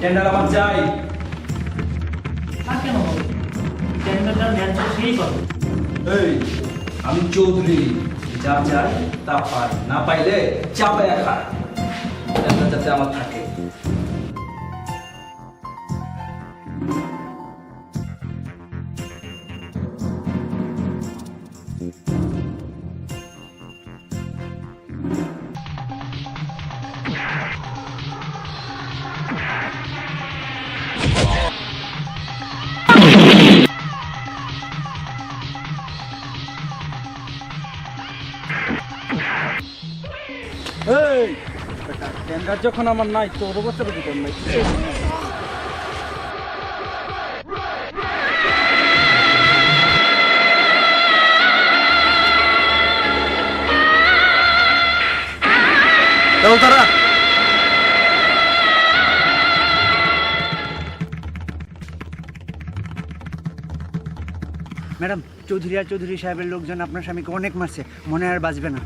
Tender আমার চাই। কেন টেন্ডারটা ন্যায্য সেই পাবে এই আমি চৌধুরী। যা চাই তা পাই। না পাইলে চাপায়া খায় টেন্ডার যাতে আমার থাকে। এই! টেন্ডার যখন আমার নাই নাই তারা! ম্যাডাম চৌধুরী আর চৌধুরী সাহেবের লোকজন আপনার স্বামীকে অনেক মারছে। মনে আর বাঁচবে না!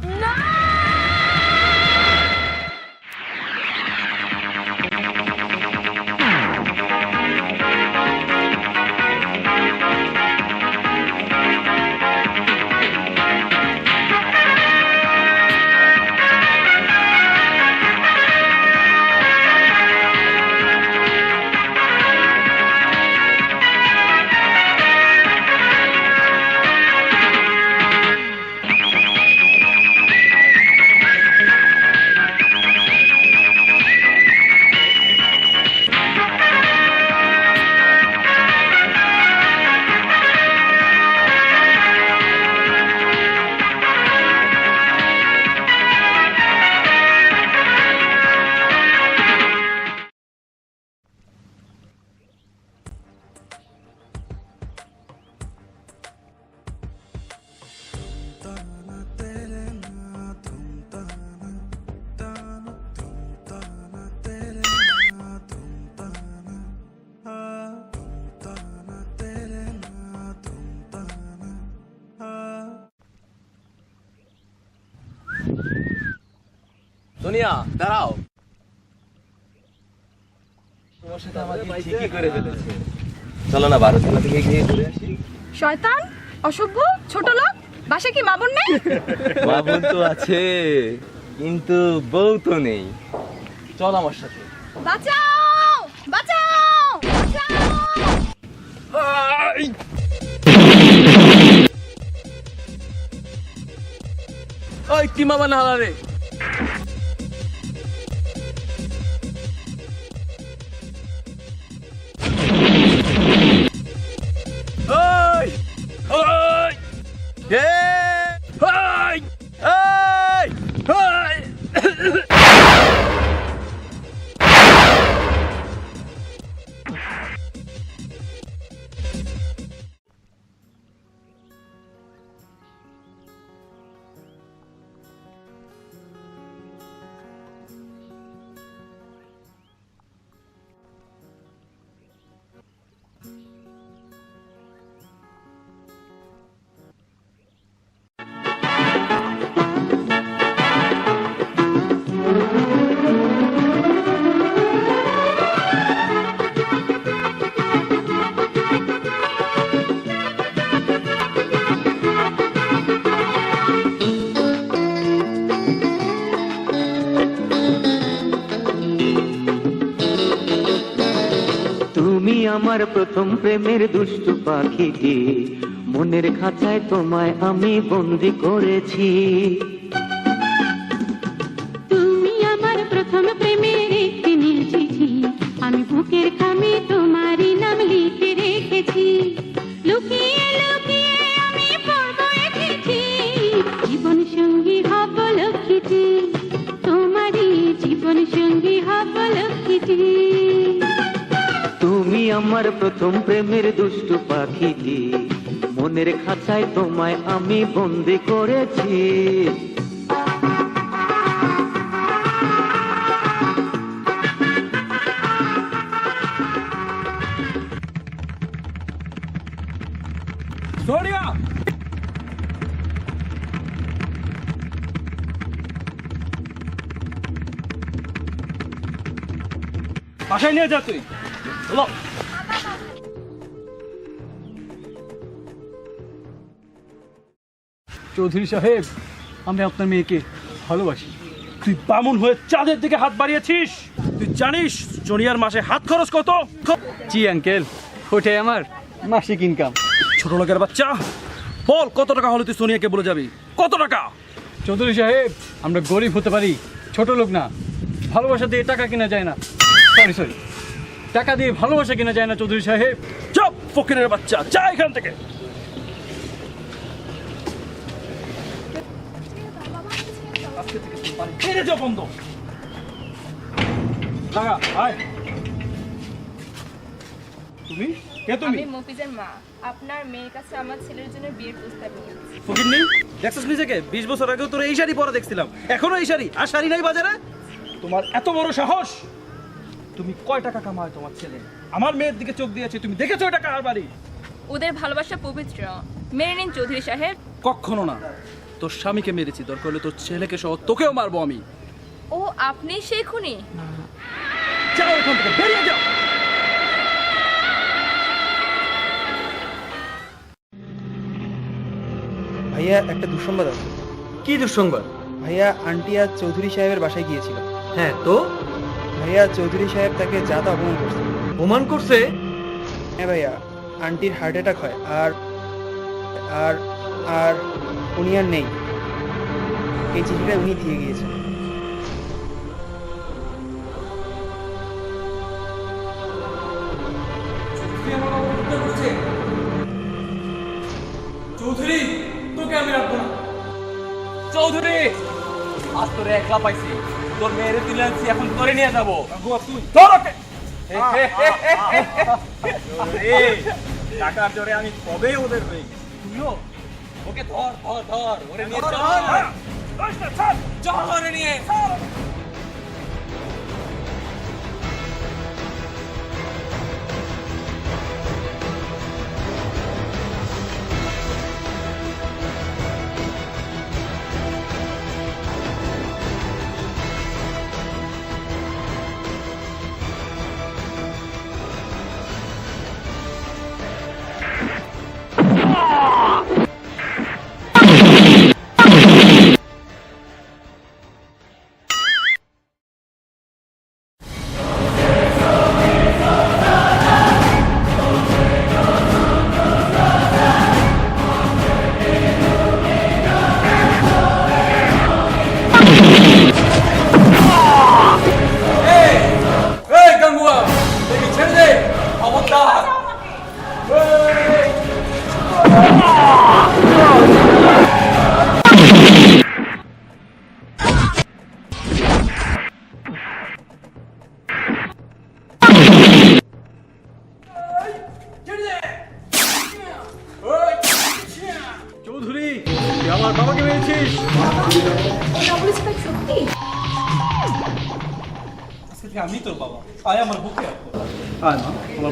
সোনিয়া দাঁড়াও। তোমার সাথে আমাকে ঠিকই করে ফেলেছে চলো না থেকে গিয়ে ঘুরে আসি। শয়তান অসভ্য ছোট লোক বাসে কি মাবন নেই? মা বোন তো আছে কিন্তু বউ তো নেই। চল আমার সাথে। বাঁচাও বাঁচাও বাঁচাও। ওই কি মামা না রে? কে আমার প্রথম প্রেমের দুষ্টু পাখিটি। মনের খাঁচায় তোমায় আমি বন্দি করেছি। তুমি আমার প্রথম প্রেমের একটি নীল চিঠি। আমি বুকের খামে তোমারই নাম লিখে রেখেছি। লুকিয়ে লুকিয়ে আমি জীবন সঙ্গী হব লক্ষ্মীটি। তোমারই জীবন আমার প্রথম প্রেমের দুষ্টু পাখিটি। মনের খাঁচায় তোমায় আমি বন্দি করেছি। বাসায় নিয়ে যা তুই। চৌধুরী সাহেব আমি আপনার মেয়েকে ভালোবাসি। তুই বামুন হয়ে চাঁদের দিকে হাত বাড়িয়েছিস? তুই জানিস জনিয়ার মাসে হাত খরচ কত? জি আঙ্কেল ওটাই আমার মাসিক ইনকাম ছোট লোকের বাচ্চা বল কত টাকা হলে তুই সোনিয়াকে বলে যাবি? কত টাকা? চৌধুরী সাহেব আমরা গরিব হতে পারি ছোট লোক না। ভালোবাসা দিয়ে টাকা কেনা যায় না। সরি সরি টাকা দিয়ে ভালোবাসা কেনা যায় না চৌধুরী সাহেব। চপ ফকিরের বাচ্চা যা এখান থেকে। যাও বন্ধ। লাগা আয়। তুমি? কে তুমি? আমি মফিজের মা। আপনার মেয়ের কাছে আমার ছেলের জন্য বিয়ের প্রস্তাব নিয়েছি। দেখছিস নিজেকে? বিশ বছর আগেও তোর এই শাড়ি পরা দেখছিলাম। এখনও এই শাড়ি? আর শাড়ি নাই বাজারে? তোমার এত বড় সাহস! তুমি কয় টাকা কামায় তোমার ছেলে? আমার মেয়ের দিকে চোখ দিয়েছে। তুমি দেখেছ টাকা আর বাড়ি? ওদের ভালোবাসা পবিত্র। মেনে নিন চৌধুরী সাহেব। কখনো না। তোর স্বামীকে মেরেছি দরকার হলে তোর ছেলেকে সহ তোকেও মারবো আমি। ও আপনি সেই খুনি? যাও এখান থেকে বেরিয়ে যাও। ভাইয়া একটা দুঃসংবাদ আছে। কি দুঃসংবাদ? ভাইয়া আন্টি আজ চৌধুরী সাহেবের বাসায় গিয়েছিল। হ্যাঁ তো? ভাইয়া চৌধুরী সাহেব তাকে যা তা অপমান করছে। প্রমাণ করছে? হ্যাঁ ভাইয়া আন্টির হার্ট অ্যাটাক হয় আর আর আর উনি আর নেই। এই চিঠিটা উনি দিয়ে গিয়েছেন। চৌধুরী তোকে আমি রাখব না। চৌধুরী আজ তোরে একলা পাইছি। তোর মেয়েরে তুলে আনছি এখন তোরে নিয়ে যাব। ধর টাকার জোরে আমি কবে ওদের হয়ে গেছি। তুইও ওকে ধর ধর ধর। ওরে নিয়ে চল। চল।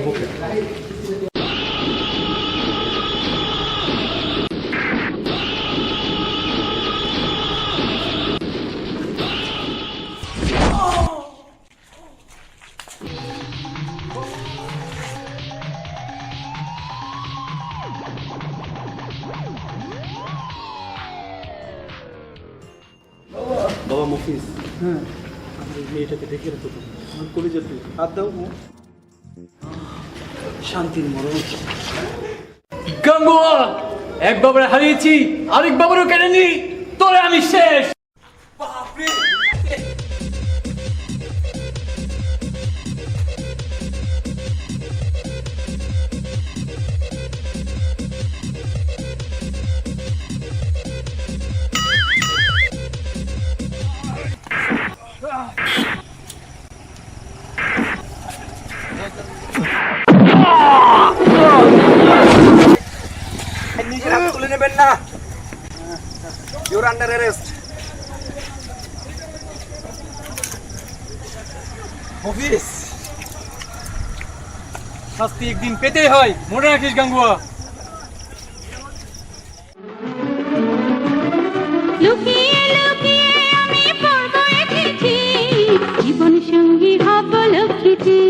মা আমার বুকে বাবা মফিজ হ্যাঁ আমার এই মেয়েটাকে দেখে রাখো তুমি আমার কলে যেতে হাত দাও শান্তির মরণ। গাঙ্গুয়া এক বাবার হারিয়েছি আরেক বাবারও কেড়ে নি তোরে আমি শেষ। নেবেন না। ইউর আন্ডার অ্যারেস্ট অফিস শাস্তি একদিন পেতেই হয়। মনে রাখিস গাঙ্গুয়া। জীবন সঙ্গী হব লক্ষ্মীটি।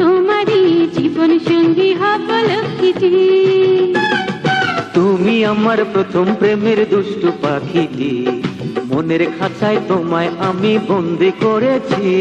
তোমারই জীবন সঙ্গী হব লক্ষ্মীটি। তুমি আমার প্রথম প্রেমের দুষ্টু পাখিটি মনের খাঁচায় তোমায় আমি বন্দি করেছি।